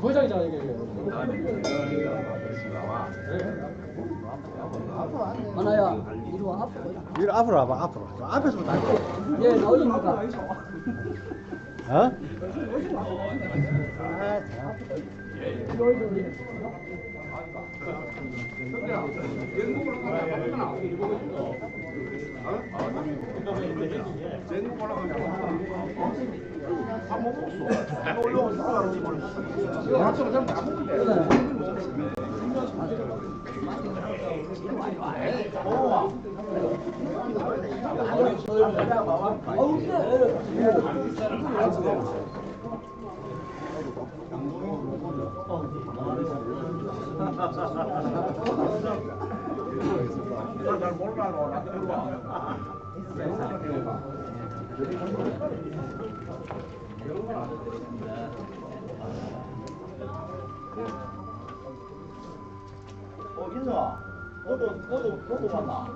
도장이잖아 이게. 하나야 이리 와 앞으로 이리 앞으로 와봐 앞으로. 저 앞에서 다예 나오십니까? 어? 어, 인성아. 너도, 너도, 너도 왔나?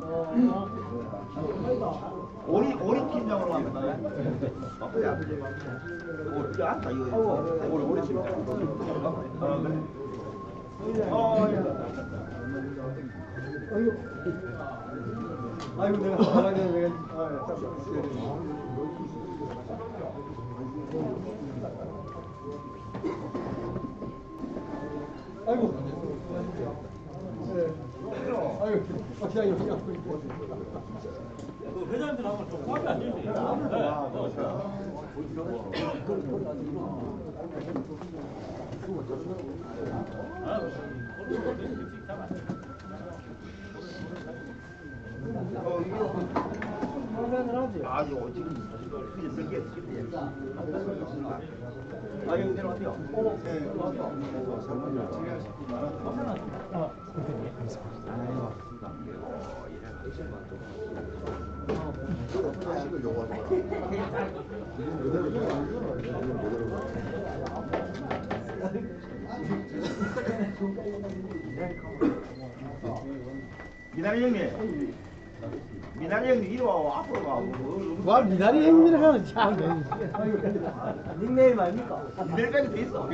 오리, 오리 팀장으로. 어, 이거 앉다, 이거. 오리, 오리 팀장. 어. 어, 아이고 내가 가만히 내가 아, 아이고 네. 아이고 아, 회장님들 한번 좀. 아, 이제 아, 여기 내려왔대요. 미나리 형님. 미나리 형님 이리 와 앞으로 가. 와 미나리 행미를 하는 참 닉네임 아닙니까? 미나리까지 돼 있어.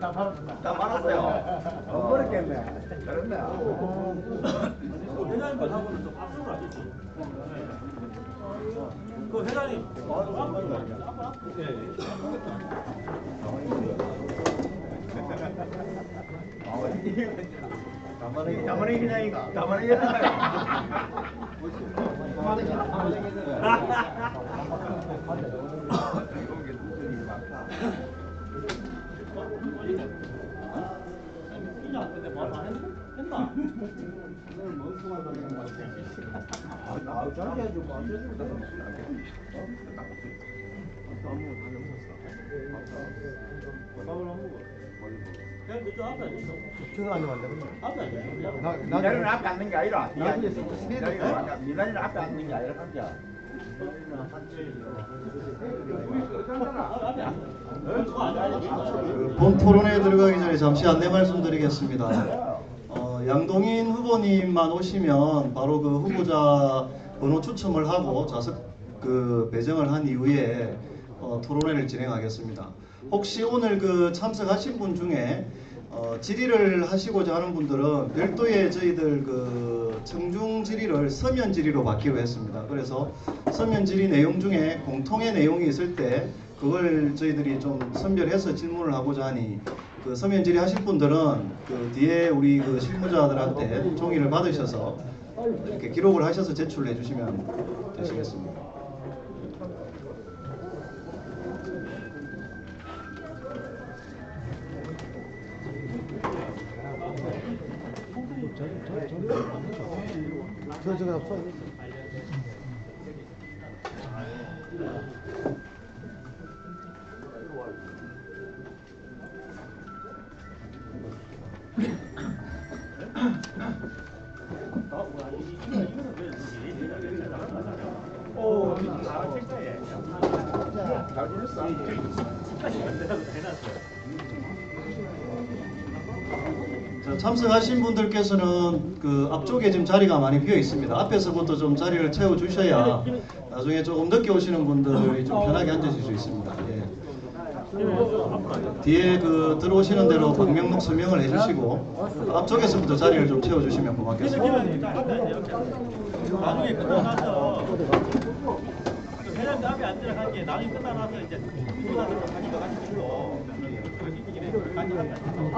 다 팔았다 다 말았어요. 안 버렸겠네 잘했네. 회장님들 하고는 좀 하겠지. 그 회장님, 앞으로 앞으로 앞으로. 다 만의 기장이가 다만의 기장이가. 그냥 근데 말안 했나? 아 짧게 앉으면 안 앞에 앉았어. 나, 미나리는 나, 앞에 앉는 게 아니라. 미나리는 앞에- 미나리는 앞에 앉는 게 아니라 앉아. 본 토론에 들어가기 전에 잠시 안내 말씀드리겠습니다. 어, 양동인 후보님만 오시면 바로 그 후보자 번호 추첨을 하고 좌석 그 배정을 한 이후에 어, 토론회를 진행하겠습니다. 혹시 오늘 그 참석하신 분 중에 어, 질의를 하시고자 하는 분들은 별도의 저희들 그 청중 질의를 서면 질의로 받기로 했습니다. 그래서 서면 질의 내용 중에 공통의 내용이 있을 때 그걸 저희들이 좀 선별해서 질문을 하고자 하니 그 서면 질의 하실 분들은 그 뒤에 우리 그 실무자들한테 종이를 받으셔서 이렇게 기록을 하셔서 제출해 주시면 되시겠습니다. 저 저거 써 자, 참석하신 분들께서는 그 앞쪽에 지금 자리가 많이 비어 있습니다. 앞에서부터 좀 자리를 채워 주셔야 나중에 조금 늦게 오시는 분들이 좀 편하게 앉으실 수 있습니다. 예. 뒤에 그 들어오시는 대로 방명록 설명을 해주시고 앞쪽에서부터 자리를 좀 채워주시면 고맙겠습니다. 나중에 끝나고 나서 그 회장 앞에 앉으러 게 나중에 끝나고 나서 이제 그거 나서 가지고 가지고 앞 으로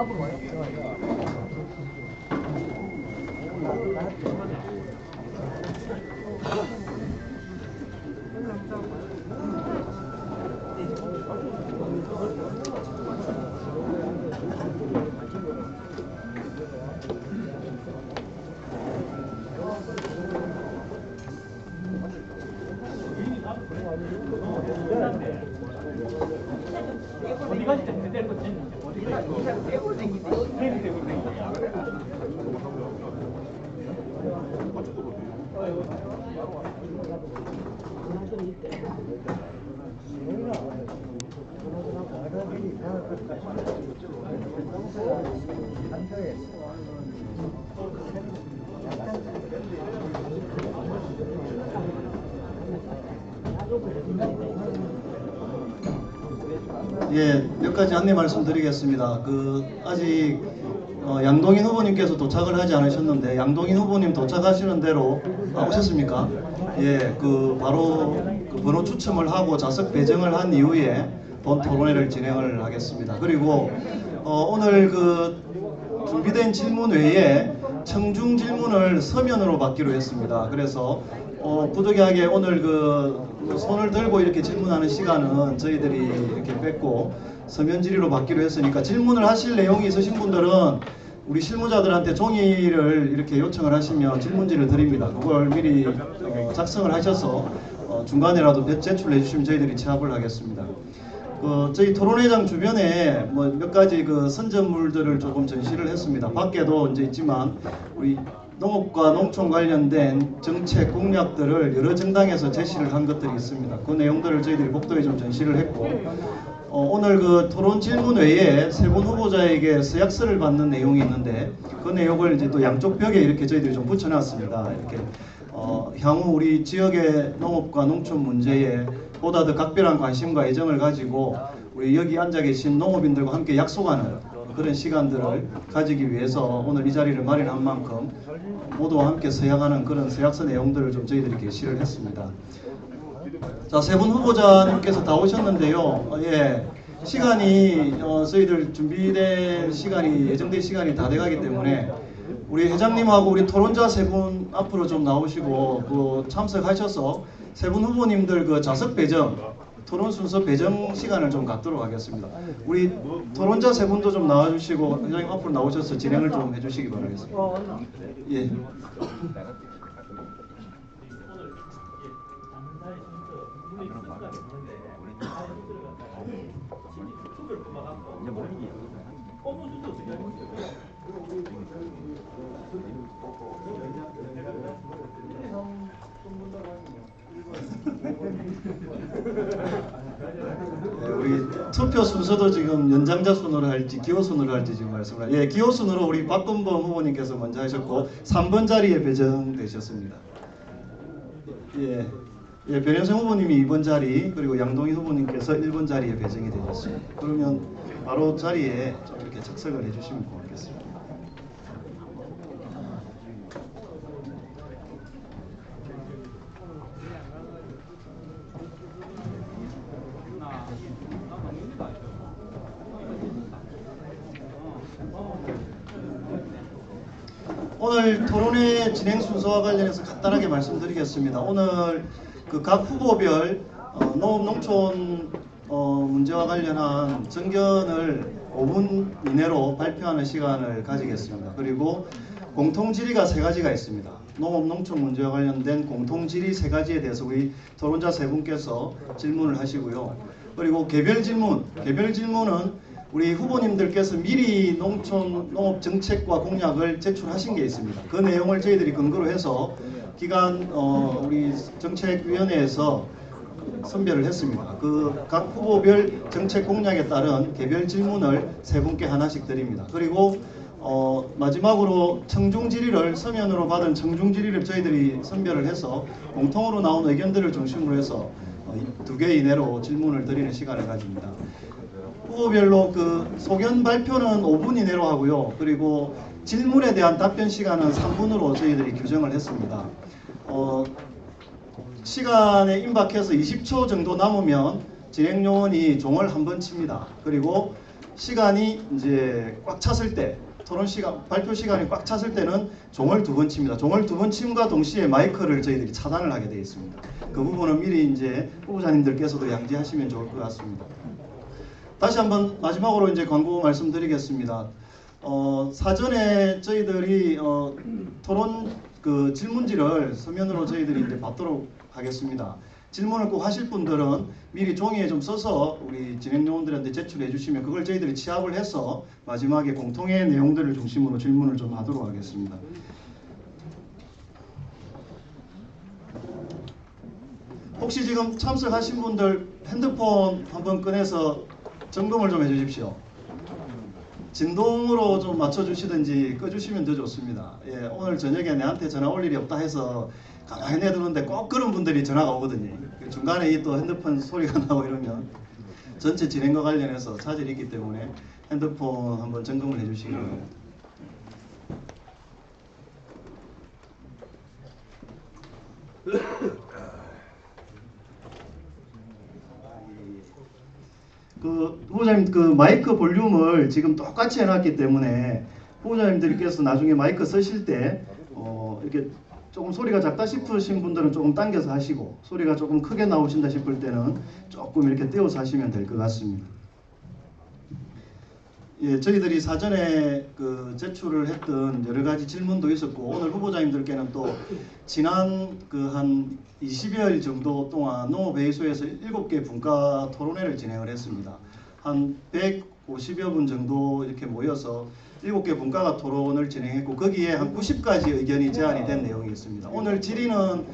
가지 안내 말씀드리겠습니다. 그 아직 어, 양동인 후보님께서 도착을 하지 않으셨는데 양동인 후보님 도착하시는 대로 아, 오셨습니까? 예, 그 바로 그 번호 추첨을 하고 좌석 배정을 한 이후에 본 토론회를 진행을 하겠습니다. 그리고 어, 오늘 그 준비된 질문 외에 청중 질문을 서면으로 받기로 했습니다. 그래서 어, 부득이하게 오늘 그 손을 들고 이렇게 질문하는 시간은 저희들이 이렇게 뺐고 서면 질의로 받기로 했으니까 질문을 하실 내용이 있으신 분들은 우리 실무자들한테 종이를 이렇게 요청을 하시면 질문지를 드립니다. 그걸 미리 어, 작성을 하셔서 어, 중간에라도 제출해 주시면 저희들이 취합을 하겠습니다. 그 저희 토론회장 주변에 뭐 몇 가지 그 선전물들을 조금 전시를 했습니다. 밖에도 이제 있지만 우리 농업과 농촌 관련된 정책 공약들을 여러 정당에서 제시를 한 것들이 있습니다. 그 내용들을 저희들이 복도에 좀 전시를 했고 어, 오늘 그 토론 질문 외에 세 분 후보자에게 서약서를 받는 내용이 있는데 그 내용을 이제 또 양쪽 벽에 이렇게 저희들이 좀 붙여놨습니다. 이렇게 어, 향후 우리 지역의 농업과 농촌 문제에 보다 더 각별한 관심과 애정을 가지고 우리 여기 앉아 계신 농업인들과 함께 약속하는 그런 시간들을 가지기 위해서 오늘 이 자리를 마련한 만큼 모두와 함께 서약하는 그런 서약서 내용들을 좀 저희들이 게시를 했습니다. 자, 세 분 후보자님께서 다 오셨는데요. 어, 예. 시간이 어, 저희들 준비된 시간이 예정된 시간이 다 돼가기 때문에 우리 회장님하고 우리 토론자 세 분 앞으로 좀 나오시고 그 참석하셔서 세 분 후보님들 그 좌석 배정 토론 순서 배정 시간을 좀 갖도록 하겠습니다. 우리 토론자 세 분도 좀 나와주시고 회장님 앞으로 나오셔서 진행을 좀 해주시기 바라겠습니다. 예. 우리 투표 순서도 지금 연장자 순으로 할지 기호 순으로 할지 지금 말씀을 하- 예 기호 순으로 우리 박근범 후보님께서 먼저 하셨고 3번 자리에 배정되셨습니다. 예, 예 변현성 후보님이 2번 자리 그리고 양동희 후보님께서 1번 자리에 배정이 되셨습니다. 그러면 바로 자리에 좀 이렇게 착석을 해주시면 고맙겠습니다. 오늘 진행 순서와 관련해서 간단하게 말씀드리겠습니다. 오늘 그 각 후보별 어, 농업 농촌 어, 문제와 관련한 정견을 5분 이내로 발표하는 시간을 가지겠습니다. 그리고 공통 질의가 세 가지가 있습니다. 농업 농촌 문제와 관련된 공통 질의 세 가지에 대해서 우리 토론자 세 분께서 질문을 하시고요. 그리고 개별 질문, 개별 질문은 우리 후보님들께서 미리 농촌 농업 정책과 공약을 제출하신 게 있습니다. 그 내용을 저희들이 근거로 해서 기간 어, 우리 정책위원회에서 선별을 했습니다. 그 각 후보별 정책 공약에 따른 개별 질문을 세 분께 하나씩 드립니다. 그리고 어, 마지막으로 청중 질의를 서면으로 받은 청중 질의를 저희들이 선별을 해서 공통으로 나온 의견들을 중심으로 해서 어, 두 개 이내로 질문을 드리는 시간을 가집니다. 후보별로 그 소견 발표는 5분 이내로 하고요. 그리고 질문에 대한 답변 시간은 3분으로 저희들이 규정을 했습니다. 어, 시간에 임박해서 20초 정도 남으면 진행 요원이 종을 한 번 칩니다. 그리고 시간이 이제 꽉 찼을 때 토론 시간 발표 시간이 꽉 찼을 때는 종을 두 번 칩니다. 종을 두 번 침과 동시에 마이크를 저희들이 차단을 하게 되어 있습니다. 그 부분은 미리 이제 후보자님들께서도 양지하시면 좋을 것 같습니다. 다시 한번 마지막으로 이제 광고 말씀드리겠습니다. 어, 사전에 저희들이 어, 토론 그 질문지를 서면으로 저희들이 이제 받도록 하겠습니다. 질문을 꼭 하실 분들은 미리 종이에 좀 써서 우리 진행 요원들한테 제출해 주시면 그걸 저희들이 취합을 해서 마지막에 공통의 내용들을 중심으로 질문을 좀 하도록 하겠습니다. 혹시 지금 참석하신 분들 핸드폰 한번 꺼내서 점검을 좀 해주십시오. 진동으로 좀 맞춰주시든지 꺼주시면 더 좋습니다. 예, 오늘 저녁에 내한테 전화 올 일이 없다 해서 가만히 내두는데 꼭 그런 분들이 전화가 오거든요. 중간에 이 또 핸드폰 소리가 나고 이러면 전체 진행과 관련해서 차질이 있기 때문에 핸드폰 한번 점검을 해주시기 바랍니다. 그 후보자님 그 마이크 볼륨을 지금 똑같이 해놨기 때문에 후보자님들께서 나중에 마이크 쓰실 때 어, 이렇게 조금 소리가 작다 싶으신 분들은 조금 당겨서 하시고 소리가 조금 크게 나오신다 싶을 때는 조금 이렇게 떼어서 하시면 될 것 같습니다. 예, 저희들이 사전에 그 제출을 했던 여러 가지 질문도 있었고 오늘 후보자님들께는 또 지난 그 한 20여일 정도 동안 농업회의소에서 7개 분과 토론회를 진행을 했습니다. 한 150여 분 정도 이렇게 모여서 7개 분과가 토론을 진행했고 거기에 한 90가지 의견이 제안이 된 내용이 있습니다. 오늘 질의는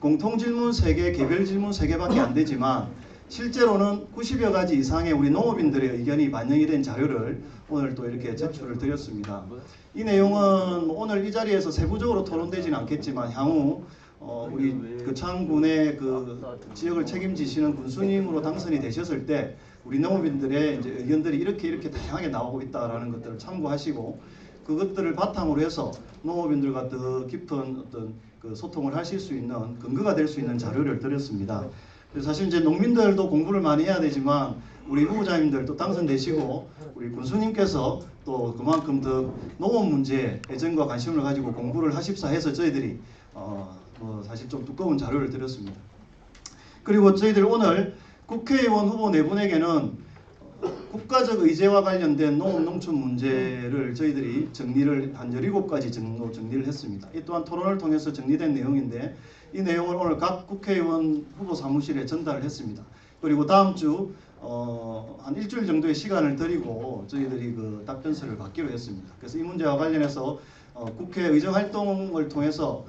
공통 질문 3개, 개별 질문 3개밖에 안 되지만 실제로는 90여 가지 이상의 우리 농업인들의 의견이 반영이 된 자료를 오늘 또 이렇게 제출을 드렸습니다. 이 내용은 뭐 오늘 이 자리에서 세부적으로 토론되지는 않겠지만 향후 어, 우리 그 창군의 그 지역을 책임지시는 군수님으로 당선이 되셨을 때 우리 농업인들의 이제 의견들이 이렇게 이렇게 다양하게 나오고 있다라는 것들을 참고하시고 그것들을 바탕으로 해서 농업인들과 더 깊은 어떤 그 소통을 하실 수 있는 근거가 될 수 있는 자료를 드렸습니다. 사실 이제 농민들도 공부를 많이 해야 되지만 우리 후보자님들도 당선되시고 우리 군수님께서 또 그만큼 더 농업 문제에 애정과 관심을 가지고 공부를 하십사 해서 저희들이 어, 뭐 사실 좀 두꺼운 자료를 드렸습니다. 그리고 저희들 오늘 국회의원 후보 네 분에게는 국가적 의제와 관련된 농업 농촌 문제를 저희들이 정리를 한 17가지 정도 정리를 했습니다. 이 또한 토론을 통해서 정리된 내용인데 이 내용을 오늘 각 국회의원 후보 사무실에 전달을 했습니다. 그리고 다음 주 어, 한 일주일 정도의 시간을 드리고 저희들이 그 답변서를 받기로 했습니다. 그래서 이 문제와 관련해서 어, 국회 의정 활동을 통해서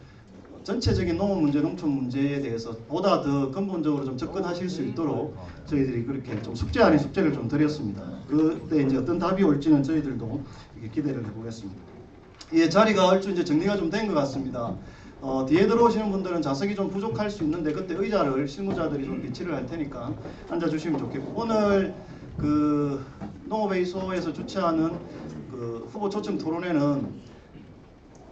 전체적인 농업 문제, 농촌 문제에 대해서 보다 더 근본적으로 좀 접근하실 수 있도록 저희들이 그렇게 좀 숙제 아닌 숙제를 좀 드렸습니다. 그때 이제 어떤 답이 올지는 저희들도 기대를 해보겠습니다. 예, 자리가 얼추 이제 정리가 좀 된 것 같습니다. 어, 뒤에 들어오시는 분들은 좌석이 좀 부족할 수 있는데 그때 의자를 실무자들이 좀 배치를 할 테니까 앉아주시면 좋겠고 오늘 그 농업회의소에서 주최하는 그 후보 초청 토론회는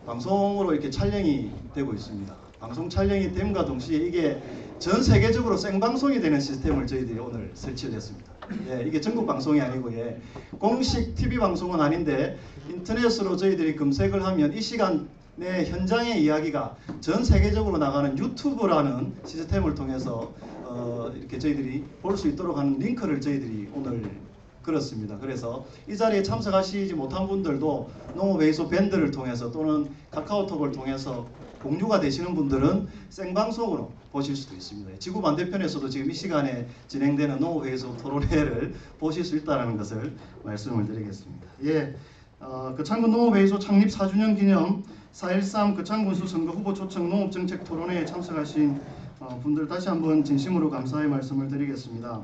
방송으로 이렇게 촬영이 되고 있습니다. 방송 촬영이 됨과 동시에 이게 전 세계적으로 생방송이 되는 시스템을 저희들이 오늘 설치를 했습니다. 예, 이게 전국 방송이 아니고 예, 공식 TV 방송은 아닌데 인터넷으로 저희들이 검색을 하면 이 시간에 현장의 이야기가 전 세계적으로 나가는 유튜브라는 시스템을 통해서 어, 이렇게 저희들이 볼 수 있도록 하는 링크를 저희들이 오늘 그렇습니다. 그래서 이 자리에 참석하시지 못한 분들도 농업회의소 밴드를 통해서 또는 카카오톡을 통해서 공유가 되시는 분들은 생방송으로 보실 수도 있습니다. 지구 반대편에서도 지금 이 시간에 진행되는 농업회의소 토론회를 보실 수 있다는 것을 말씀을 드리겠습니다. 예, 어, 그창군 농업회의소 창립 4주년 기념 4.13 그창군수 선거 후보 초청 농업정책 토론회에 참석하신 어, 분들 다시 한번 진심으로 감사의 말씀을 드리겠습니다.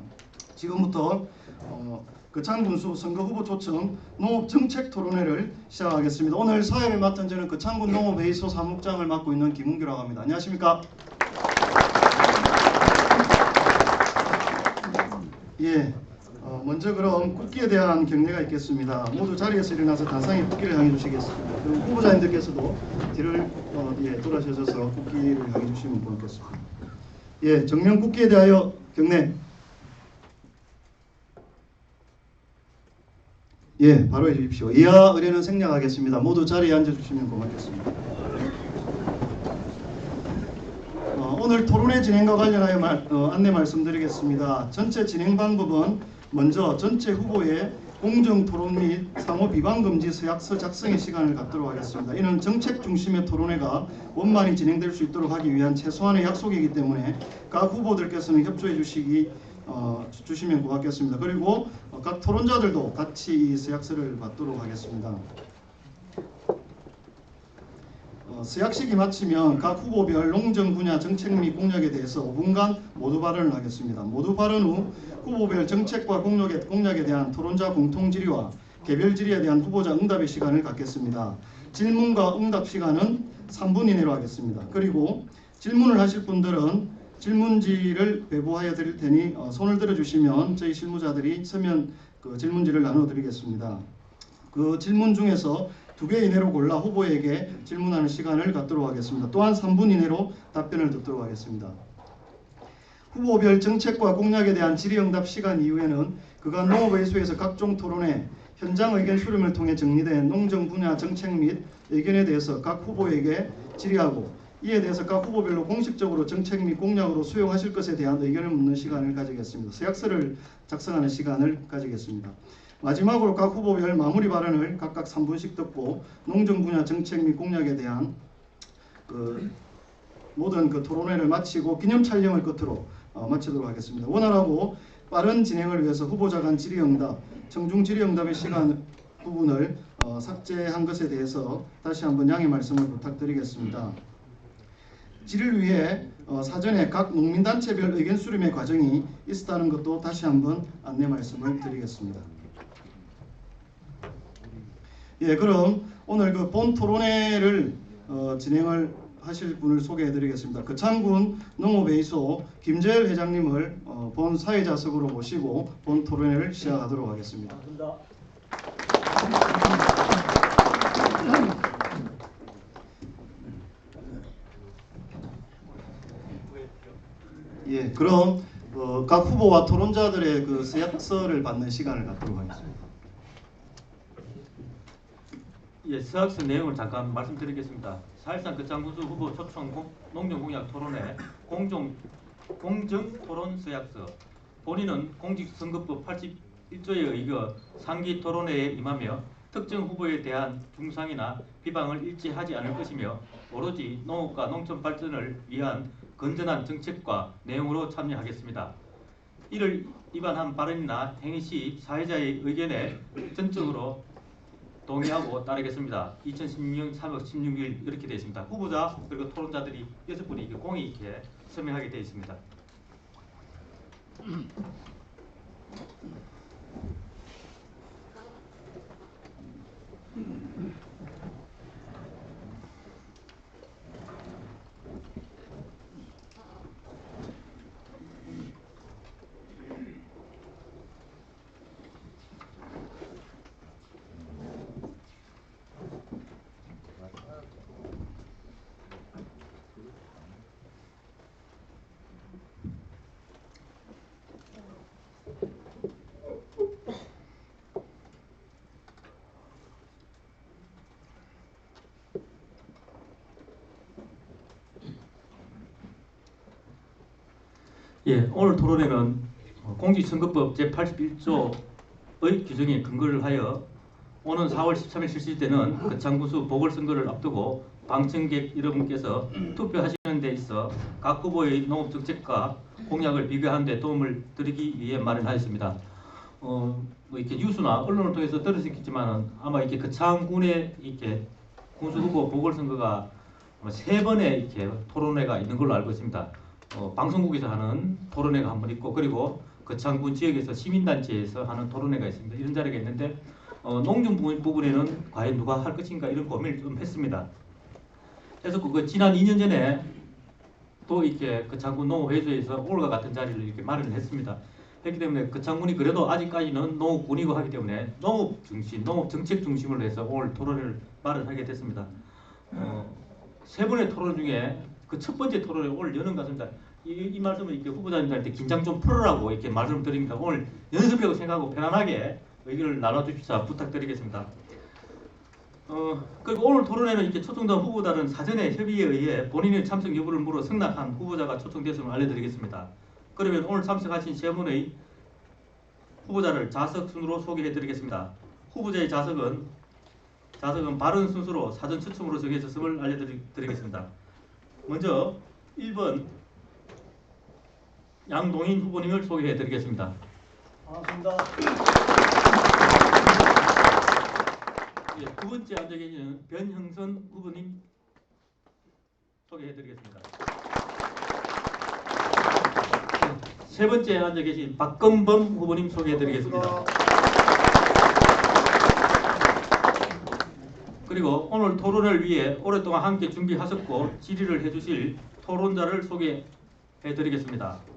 지금부터 어, 거창군수 선거 후보 초청 농업 정책 토론회를 시작하겠습니다. 오늘 사회를 맡은 저는 거창군 농업회의소 사무장을 맡고 있는 김은규라고 합니다. 안녕하십니까? 예. 어, 먼저 그럼 국기에 대한 경례가 있겠습니다. 모두 자리에서 일어나서 단상에 국기를 향해 주시겠습니다. 그리고 후보자님들께서도 뒤를 어, 예, 돌아서셔서 국기를 향해 주시면 고맙겠습니다. 예, 정면 국기에 대하여 경례. 예, 바로 해주십시오. 이하 의례는 생략하겠습니다. 모두 자리에 앉아주시면 고맙겠습니다. 어, 오늘 토론회 진행과 관련하여 말- 어, 안내 말씀드리겠습니다. 전체 진행 방법은 먼저 전체 후보의 공정 토론 및 상호 비방 금지 서약서 작성의 시간을 갖도록 하겠습니다. 이는 정책 중심의 토론회가 원만히 진행될 수 있도록 하기 위한 최소한의 약속이기 때문에 각 후보들께서는 협조해 주시기 어, 주- 주시면 고맙겠습니다. 그리고 어, 각 토론자들도 같이 이 서약서를 받도록 하겠습니다. 어, 서약식이 마치면 각 후보별 농정 분야 정책 및 공약에 대해서 5분간 모두 발언을 하겠습니다. 모두 발언 후 후보별 정책과 공약에, 공약에 대한 토론자 공통 질의와 개별 질의에 대한 후보자 응답의 시간을 갖겠습니다. 질문과 응답 시간은 3분 이내로 하겠습니다. 그리고 질문을 하실 분들은 질문지를 배부하여 드릴 테니 어, 손을 들어주시면 저희 실무자들이 서면 그 질문지를 나눠드리겠습니다. 그 질문 중에서 두 개 이내로 골라 후보에게 질문하는 시간을 갖도록 하겠습니다. 또한 3분 이내로 답변을 듣도록 하겠습니다. 후보별 정책과 공약에 대한 질의응답 시간 이후에는 그간 농업회의소에서 각종 토론회, 현장 의견 수렴을 통해 정리된 농정 분야 정책 및 의견에 대해서 각 후보에게 질의하고 이에 대해서 각 후보별로 공식적으로 정책 및 공약으로 수용하실 것에 대한 의견을 묻는 시간을 가지겠습니다. 서약서를 작성하는 시간을 가지겠습니다. 마지막으로 각 후보별 마무리 발언을 각각 3분씩 듣고 농정 분야 정책 및 공약에 대한 그 모든 그 토론회를 마치고 기념 촬영을 끝으로 어, 마치도록 하겠습니다. 원활하고 빠른 진행을 위해서 후보자 간 질의응답, 청중 질의응답의 시간 부분을 어, 삭제한 것에 대해서 다시 한번 양해 말씀을 부탁드리겠습니다. 질의를 위해 어, 사전에 각 농민단체별 의견 수렴의 과정이 있었다는 것도 다시 한번 안내 말씀을 드리겠습니다. 예, 그럼 오늘 그 본 토론회를 어, 진행을 하실 분을 소개해드리겠습니다. 거창군 농업회의소 김재열 회장님을 어, 본 사회자석으로 모시고 본 토론회를 시작하도록 하겠습니다. 예, 그럼 어, 각 후보와 토론자들의 그 서약서를 받는 시간을 갖도록 하겠습니다. 예, 서학서 내용을 잠깐 말씀드리겠습니다. 사실상 그 장군수 후보 초청 공- 농정공약 토론회 공정 공정 토론 서약서 본인은 공직선거법 81조에 의거 상기 토론회에 임하며 특정 후보에 대한 중상이나 비방을 일치하지 않을 것이며 오로지 농업과 농촌 발전을 위한 건전한 정책과 내용으로 참여하겠습니다. 이를 위반한 발언이나 행위 시 사회자의 의견에 전적으로 동의하고 따르겠습니다. 2016년 3월 16일 이렇게 되어 있습니다. 후보자 그리고 토론자들이 여섯 분이 이렇게 공이 이렇게 서명하게 되어 있습니다. 예, 오늘 토론회는 어, 공직선거법 제81조의 규정에 근거를 하여 오는 4월 13일 실시되는 거창구수 보궐선거를 앞두고 방청객 여러분께서 투표하시는 데 있어 각 후보의 농업정책과 공약을 비교하는 데 도움을 드리기 위해 마련하였습니다. 어, 뭐 이렇게 뉴스나 언론을 통해서 들으셨겠지만은 아마 이렇게 거창군에 이렇게 군수 후보 보궐선거가 세 번의 이렇게 토론회가 있는 걸로 알고 있습니다. 어, 방송국에서 하는 토론회가 한 번 있고 그리고 거창군 지역에서 시민단체에서 하는 토론회가 있습니다. 이런 자리가 있는데 어, 부분- 부분에는 과연 누가 할 것인가 이런 고민을 좀 했습니다. 그래서 그거 지난 2년 전에 또 이렇게 거창군 농업회의소에서 오늘과 같은 자리를 이렇게 마련을 했습니다. 했기 때문에 거창군이 그래도 아직까지는 농업군이고 하기 때문에 농업 중심, 농업 정책 중심으로 해서 오늘 토론을 마련하게 됐습니다. 어, 세 번의 토론 중에 그 첫 번째 토론을 오늘 여는 것 같습니다. 이, 이 말씀을 이렇게 후보자님들한테 긴장 좀 풀으라고 이렇게 말씀드립니다. 오늘 연습이라고 생각하고 편안하게 의견을 나눠주십사 부탁드리겠습니다. 어, 그리고 오늘 토론회는 이렇게 초청된 후보자는 사전에 협의에 의해 본인의 참석 여부를 물어 승낙한 후보자가 초청됐음을 알려드리겠습니다. 그러면 오늘 참석하신 세 분의 후보자를 자석 순으로 소개해드리겠습니다. 후보자의 자석은 자석은 바른 순서로 사전 추첨으로 정해졌음을 알려드리겠습니다. 먼저 1번 양동인 후보님을 소개해 드리겠습니다. 반갑습니다. 예, 두 번째 앉아 계시는 변형선 후보님 소개해 드리겠습니다. 예, 세 번째 앉아 계신 박건범 후보님 소개해 드리겠습니다. 그리고 오늘 토론을 위해 오랫동안 함께 준비하셨고 질의를 해주실 토론자를 소개해드리겠습니다.